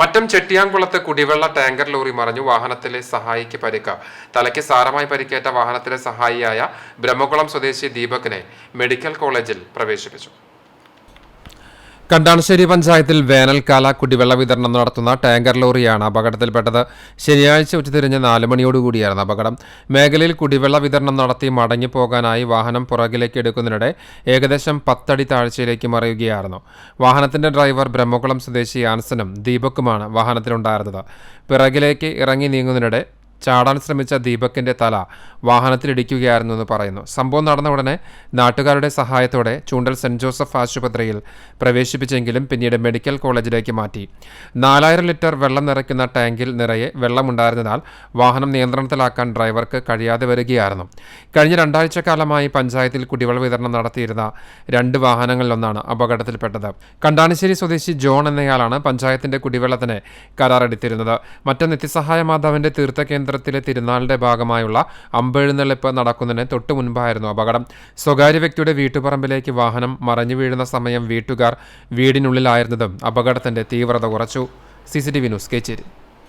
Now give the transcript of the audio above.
മറ്റം ചെട്ടിയാംകുളത്ത് കുടിവെള്ള tanker lorry മറിഞ്ഞു വാഹനത്തിലെ സഹായിക്ക് പരിക്ക്. തലയ്ക്ക് സാരമായി പരിക്കേറ്റ വാഹനത്തിലെ സഹായിയായ ബ്രഹ്മകുളം സ്വദേശി ദീപകിനെ മെഡിക്കൽ കോളേജിൽ പ്രവേശിപ്പിച്ചു. കണ്ടാണശ്ശേരി പഞ്ചായത്തിൽ വേനൽക്കാല കുടിവെള്ള വിതരണം നടത്തുന്ന ടാങ്കർ ലോറിയാണ് അപകടത്തിൽപ്പെട്ടത്. ശനിയാഴ്ച ഉച്ചതിരിഞ്ഞ് നാല് മണിയോടുകൂടിയായിരുന്നു അപകടം. മേഖലയിൽ കുടിവെള്ള വിതരണം നടത്തി മടങ്ങി പോകാനായി വാഹനം പുറകിലേക്ക് എടുക്കുന്നതിനിടെ ഏകദേശം പത്തടി താഴ്ചയിലേക്ക് മറിയുകയായിരുന്നു. വാഹനത്തിന്റെ ഡ്രൈവർ ബ്രഹ്മകുളം സ്വദേശി ആൻസനും ദീപക്കുമാണ് വാഹനത്തിലുണ്ടായിരുന്നത്. പിറകിലേക്ക് ഇറങ്ങി നീങ്ങുന്നതിനിടെ ചാടാൻ ശ്രമിച്ച ദീപക്കിന്റെ തല വാഹനത്തിലിടിക്കുകയായിരുന്നു എന്ന് പറയുന്നു. സംഭവം നടന്ന ഉടനെ നാട്ടുകാരുടെ സഹായത്തോടെ ചൂണ്ടൽ സെന്റ് ജോസഫ് ആശുപത്രിയിൽ പ്രവേശിപ്പിച്ചെങ്കിലും പിന്നീട് മെഡിക്കൽ കോളേജിലേക്ക് മാറ്റി. നാലായിരം ലിറ്റർ വെള്ളം നിറയ്ക്കുന്ന ടാങ്കിൽ നിറയെ വെള്ളമുണ്ടായിരുന്നതിനാൽ വാഹനം നിയന്ത്രണത്തിലാക്കാൻ ഡ്രൈവർക്ക് കഴിയാതെ വരികയായിരുന്നു. കഴിഞ്ഞ രണ്ടാഴ്ച കാലമായി പഞ്ചായത്തിൽ കുടിവെള്ള വിതരണം നടത്തിയിരുന്ന രണ്ട് വാഹനങ്ങളിലൊന്നാണ് അപകടത്തിൽപ്പെട്ടത്. കണ്ടാനശ്ശേരി സ്വദേശി ജോൺ എന്നയാളാണ് പഞ്ചായത്തിന്റെ കുടിവെള്ളത്തിന് കരാറെടുത്തിരുന്നത്. മറ്റ് നിത്യസഹായ മാതാവിന്റെ തീർത്ഥകേന്ദ്രത്തിലെ തിരുനാളിന്റെ ഭാഗമായുള്ള അമ്പെഴുന്നള്ളിപ്പ് നടക്കുന്നതിന് തൊട്ടു മുൻപായിരുന്നു അപകടം. സ്വകാര്യ വ്യക്തിയുടെ വീട്ടുപറമ്പിലേക്ക് വാഹനം മറഞ്ഞു വീഴുന്ന സമയം വീട്ടുകാർ വീടിനുള്ളിലായിരുന്നതും അപകടത്തിന്റെ തീവ്രത കുറച്ചു. C C T V news Kechery.